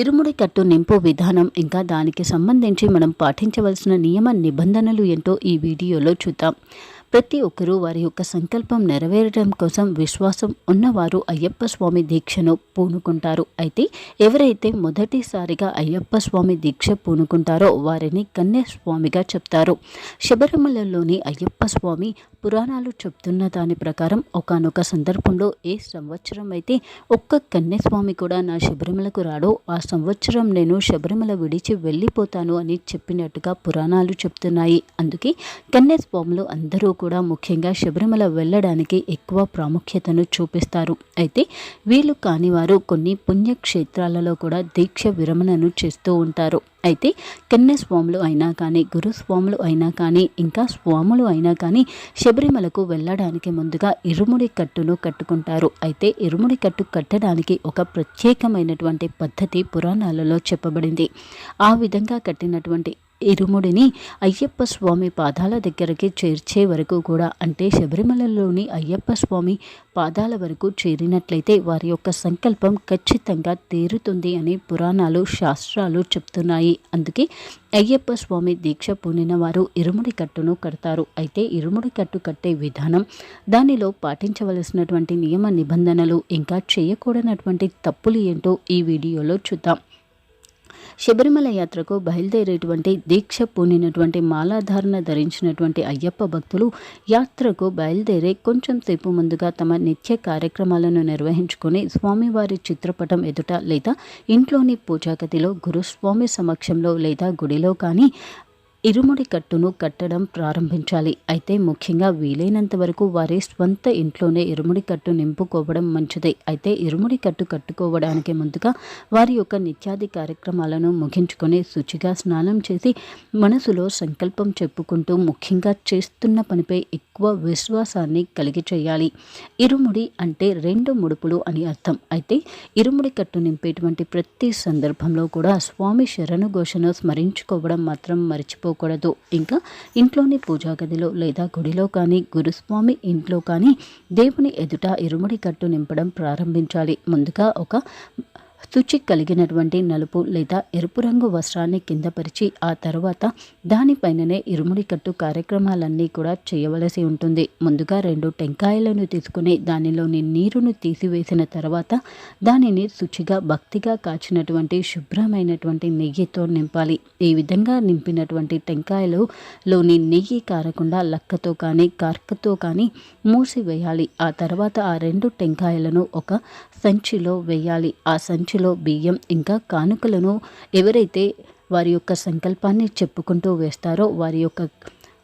ఇరుముడి కట్టు నింపు విధానం ఇంకా దానికి సంబంధించి మనం పాటించవలసిన నియమ నిబంధనలు ఏంటో ఈ వీడియోలో చూద్దాం. ప్రతి ఒక్కరూ వారి యొక్క సంకల్పం నెరవేరడం కోసం విశ్వాసం ఉన్నవారు అయ్యప్ప స్వామి దీక్షను పూనుకుంటారు. అయితే ఎవరైతే మొదటిసారిగా అయ్యప్ప స్వామి దీక్ష పూనుకుంటారో వారిని కన్యాస్వామిగా చెప్తారు. శబరిమలలోని అయ్యప్ప స్వామి పురాణాలు చెప్తున్న దాని ప్రకారం ఒకనొక సందర్భంలో ఏ సంవత్సరం అయితే ఒక్క కన్యాస్వామి కూడా నా శబరిమలకు రాడో ఆ సంవత్సరం నేను శబరిమల విడిచి వెళ్ళిపోతాను అని చెప్పినట్టుగా పురాణాలు చెప్తున్నాయి. అందుకే కన్యాస్వాములు అందరూ కూడా ముఖ్యంగా శబరిమల వెళ్ళడానికి ఎక్కువ ప్రాముఖ్యతను చూపిస్తారు. అయితే వీళ్ళు కాని వారు కొన్ని పుణ్యక్షేత్రాలలో కూడా దీక్ష విరమణను చేస్తూ ఉంటారు. అయితే కన్యస్వాములు అయినా కానీ గురుస్వాములు అయినా కానీ ఇంకా స్వాములు అయినా కానీ శబరిమలకు వెళ్ళడానికి ముందుగా ఇరుముడి కట్టును కట్టుకుంటారు. అయితే ఇరుముడి కట్టు కట్టడానికి ఒక ప్రత్యేకమైనటువంటి పద్ధతి పురాణాలలో చెప్పబడింది. ఆ విధంగా కట్టినటువంటి ఇరుముడిని అయ్యప్ప స్వామి పాదాల దగ్గరికి చేర్చే వరకు కూడా అంటే శబరిమలలోని అయ్యప్ప స్వామి పాదాల వరకు చేరినట్లయితే వారి యొక్క సంకల్పం ఖచ్చితంగా తీరుతుంది అని పురాణాలు శాస్త్రాలు చెప్తున్నాయి. అందుకే అయ్యప్ప స్వామి దీక్ష పూనిన వారు ఇరుముడి కట్టును కడతారు. అయితే ఇరుముడి కట్టు కట్టే విధానం దానిలో పాటించవలసినటువంటి నియమ నిబంధనలు ఇంకా చేయకూడనటువంటి తప్పులు ఏంటో ఈ వీడియోలో చూద్దాం. శబరిమల యాత్రకు బయలుదేరేటువంటి దీక్ష పూనినటువంటి మాలాధారణ ధరించినటువంటి అయ్యప్ప భక్తులు యాత్రకు బయలుదేరే కొంచెం సేపు ముందుగా తమ నిత్య కార్యక్రమాలను నిర్వహించుకొని స్వామివారి చిత్రపటం ఎదుట లేదా ఇంట్లోని పూజాగదిలో గురుస్వామి సమక్షంలో లేదా గుడిలో కానీ ఇరుముడి కట్టును కట్టడం ప్రారంభించాలి. అయితే ముఖ్యంగా వీలైనంత వరకు వారి స్వంత ఇంట్లోనే ఇరుముడి కట్టు నింపుకోవడం మంచిదే. అయితే ఇరుముడి కట్టు కట్టుకోవడానికి ముందుగా వారి యొక్క నిత్యాది కార్యక్రమాలను ముగించుకొని శుచిగా స్నానం చేసి మనసులో సంకల్పం చెప్పుకుంటూ ముఖ్యంగా చేస్తున్న పనిపై ఎక్కువ విశ్వాసాన్ని కలిగి చేయాలి. ఇరుముడి అంటే రెండు ముడుపులు అని అర్థం. అయితే ఇరుముడి కట్టు నింపేటువంటి ప్రతి సందర్భంలో కూడా స్వామి శరణు ఘోషను స్మరించుకోవడం మాత్రం మర్చిపో మర్చిపోకూడదు ఇంకా ఇంట్లోని పూజా గదిలో లేదా గుడిలో కానీ గురుస్వామి ఇంట్లో కానీ దేవుని ఎదుట ఇరుముడి కట్టు నింపడం ప్రారంభించాలి. ముందుగా ఒక శుచి కలిగినటువంటి నలుపు లేదా ఎరుపు రంగు వస్త్రాన్ని కిందపరిచి ఆ తర్వాత దానిపైననే ఇరుముడి కట్టు కార్యక్రమాలన్నీ కూడా చేయవలసి ఉంటుంది. ముందుగా రెండు టెంకాయలను తీసుకుని దానిలోని నీరును తీసివేసిన తర్వాత దానిని శుచిగా భక్తిగా కాచినటువంటి శుభ్రమైనటువంటి నెయ్యితో నింపాలి. ఈ విధంగా నింపినటువంటి టెంకాయలు లోని నెయ్యి కారకుండా లక్కతో కానీ కార్కతో కానీ మూసివేయాలి. ఆ తర్వాత ఆ రెండు టెంకాయలను ఒక సంచిలో వేయాలి. ఆ సంచిలో బియ్యం ఇంకా కానుకలను ఎవరైతే వారి యొక్క సంకల్పాన్ని చెప్పుకుంటూ వేస్తారో వారి యొక్క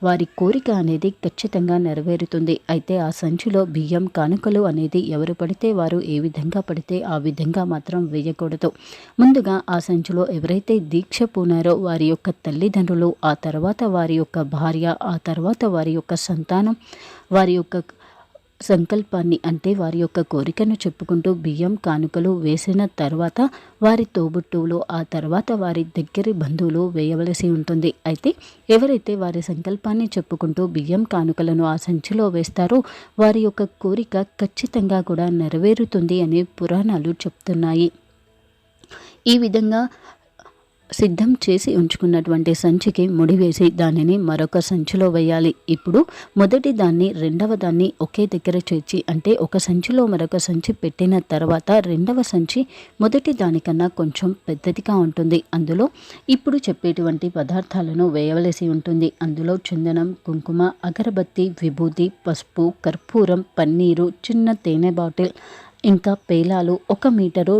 వారి కోరిక అనేది ఖచ్చితంగా నెరవేరుతుంది. అయితే ఆ సంచిలో బియ్యం కానుకలు అనేది ఎవరు పడితే వారు ఏ విధంగా పడితే ఆ విధంగా మాత్రం వేయకూడదు. ముందుగా ఆ సంచిలో ఎవరైతే దీక్ష పూనారో వారి యొక్క తల్లిదండ్రులు ఆ తర్వాత వారి యొక్క భార్య ఆ తర్వాత వారి యొక్క సంతానం వారి యొక్క సంకల్పాన్ని అంటే వారి యొక్క కోరికను చెప్పుకుంటూ బియ్యం కానుకలు వేసిన తర్వాత వారి తోబుట్టువులు ఆ తర్వాత వారి దగ్గరి బంధువులు వేయవలసి ఉంటుంది. అయితే ఎవరైతే వారి సంకల్పాన్ని చెప్పుకుంటూ బియ్యం కానుకలను ఆ సంచిలో వేస్తారో వారి యొక్క కోరిక ఖచ్చితంగా కూడా నెరవేరుతుంది అని పురాణాలు చెప్తున్నాయి. ఈ విధంగా సిద్ధం చేసి ఉంచుకున్నటువంటి సంచికి ముడివేసి దానిని మరొక సంచిలో వేయాలి. ఇప్పుడు మొదటి దాన్ని రెండవ దాన్ని ఒకే దగ్గర చేర్చి అంటే ఒక సంచిలో మరొక సంచి పెట్టిన తర్వాత రెండవ సంచి మొదటి దానికన్నా కొంచెం పెద్దదిగా ఉంటుంది. అందులో ఇప్పుడు చెప్పేటువంటి పదార్థాలను వేయవలసి ఉంటుంది. అందులో చందనం కుంకుమ అగరబత్తి విభూతి పసుపు కర్పూరం పన్నీరు చిన్న తేనె బాటిల్ ఇంకా పేలాలు ఒక మీటరు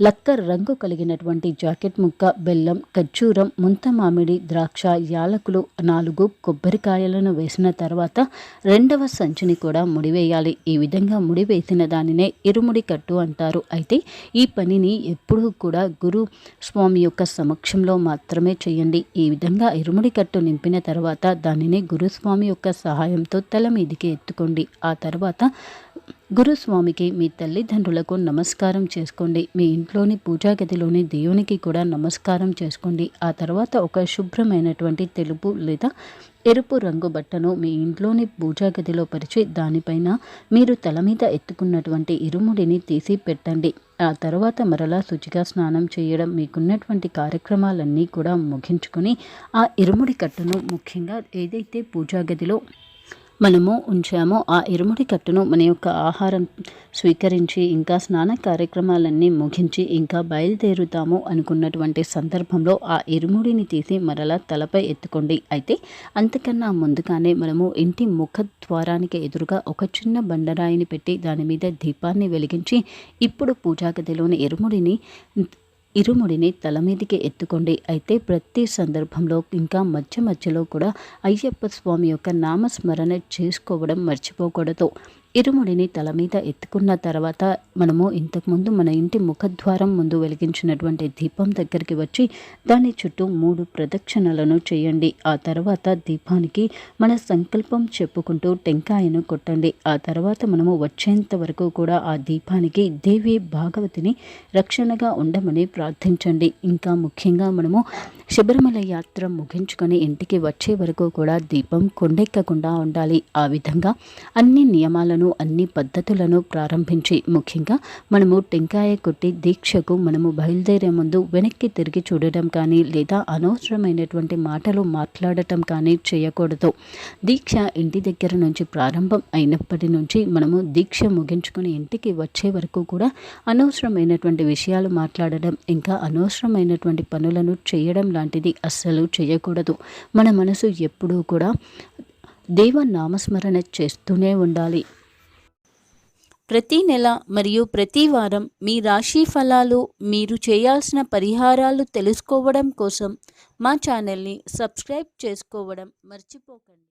లక్కర్ రంగు కలిగినటువంటి జాకెట్ ముక్క బెల్లం ఖర్జూరం ముంత మామిడి ద్రాక్ష యాలకులు నాలుగు కొబ్బరికాయలను వేసిన తర్వాత రెండవ సంచిని కూడా ముడివేయాలి. ఈ విధంగా ముడివేసిన దానినే ఇరుముడి కట్టు అంటారు. అయితే ఈ పనిని ఎప్పుడూ కూడా గురు స్వామి యొక్క సమక్షంలో మాత్రమే చేయండి. ఈ విధంగా ఇరుముడి కట్టు నింపిన తర్వాత దానిని గురుస్వామి యొక్క సహాయంతో తల మీదికి ఎత్తుకోండి. ఆ తర్వాత గురుస్వామికి మీ తల్లిదండ్రులకు నమస్కారం చేసుకోండి. మీ ఇంట్లోని పూజా గదిలోని దేవునికి కూడా నమస్కారం చేసుకోండి. ఆ తర్వాత ఒక శుభ్రమైనటువంటి తెలుపు లేదా ఎరుపు రంగు బట్టను మీ ఇంట్లోని పూజా గదిలో పరిచి దానిపైన మీరు తల మీద ఎత్తుకున్నటువంటి ఇరుముడిని తీసి పెట్టండి. ఆ తర్వాత మరలా శుచిగా స్నానం చేయడం మీకున్నటువంటి కార్యక్రమాలన్నీ కూడా ముగించుకొని ఆ ఇరుముడి కట్టును ముఖ్యంగా ఏదైతే పూజా గదిలో మనము ఉంచామో. ఆ ఇరుముడి కట్టును మన యొక్క ఆహారం స్వీకరించి ఇంకా స్నాన కార్యక్రమాలన్నీ ముగించి ఇంకా బయలుదేరుతాము అనుకున్నటువంటి సందర్భంలో ఆ ఇరుముడిని తీసి మరలా తలపై ఎత్తుకోండి. అయితే అంతకన్నా ముందుగానే మనము ఇంటి ముఖ ద్వారానికి ఎదురుగా ఒక చిన్న బండరాయిని పెట్టి దాని మీద దీపాన్ని వెలిగించి ఇప్పుడు పూజా గదిలోని ఇరుముడిని ఇరుముడిని తల మీదికి ఎత్తుకోండి. అయితే ప్రతి సందర్భంలో ఇంకా మధ్య మధ్యలో కూడా అయ్యప్ప స్వామి యొక్క నామస్మరణ చేసుకోవడం మర్చిపోకూడదు. ఇరుముడిని తల మీద ఎత్తుకున్న తర్వాత మనము ఇంతకుముందు మన ఇంటి ముఖద్వారం ముందు వెలిగించినటువంటి దీపం దగ్గరికి వచ్చి దాని చుట్టూ మూడు ప్రదక్షిణలను చేయండి. ఆ తర్వాత దీపానికి మన సంకల్పం చెప్పుకుంటూ టెంకాయను కొట్టండి. ఆ తర్వాత మనము వచ్చేంత వరకు కూడా ఆ దీపానికి దేవి భాగవతిని రక్షణగా ఉండమని ప్రార్థించండి. ఇంకా ముఖ్యంగా మనము శబరిమల యాత్ర ముగించుకొని ఇంటికి వచ్చే వరకు కూడా దీపం కొండెక్కకుండా ఉండాలి. ఆ విధంగా అన్ని నియమాలను అన్ని పద్ధతులను ప్రారంభించి ముఖ్యంగా మనము టెంకాయ కొట్టి దీక్షకు మనము బయలుదేరే ముందు వెనక్కి తిరిగి చూడటం కానీ లేదా అనవసరమైనటువంటి మాటలు మాట్లాడటం కానీ చేయకూడదు. దీక్ష ఇంటి దగ్గర నుంచి ప్రారంభం అయినప్పటి నుంచి మనము దీక్ష ముగించుకుని ఇంటికి వచ్చే వరకు కూడా అనవసరమైనటువంటి విషయాలు మాట్లాడడం ఇంకా అనవసరమైనటువంటి పనులను చేయడం లాంటిది అస్సలు చేయకూడదు. మన మనసు ఎప్పుడూ కూడా దేవ నామస్మరణ చేస్తూనే ఉండాలి. ప్రతి నెల మరియు ప్రతి వారం మీ రాశి ఫలాలు మీరు చేయాల్సిన పరిహారాలు తెలుసుకోవడం కోసం మా ఛానల్ని సబ్స్క్రైబ్ చేసుకోవడం మర్చిపోకండి.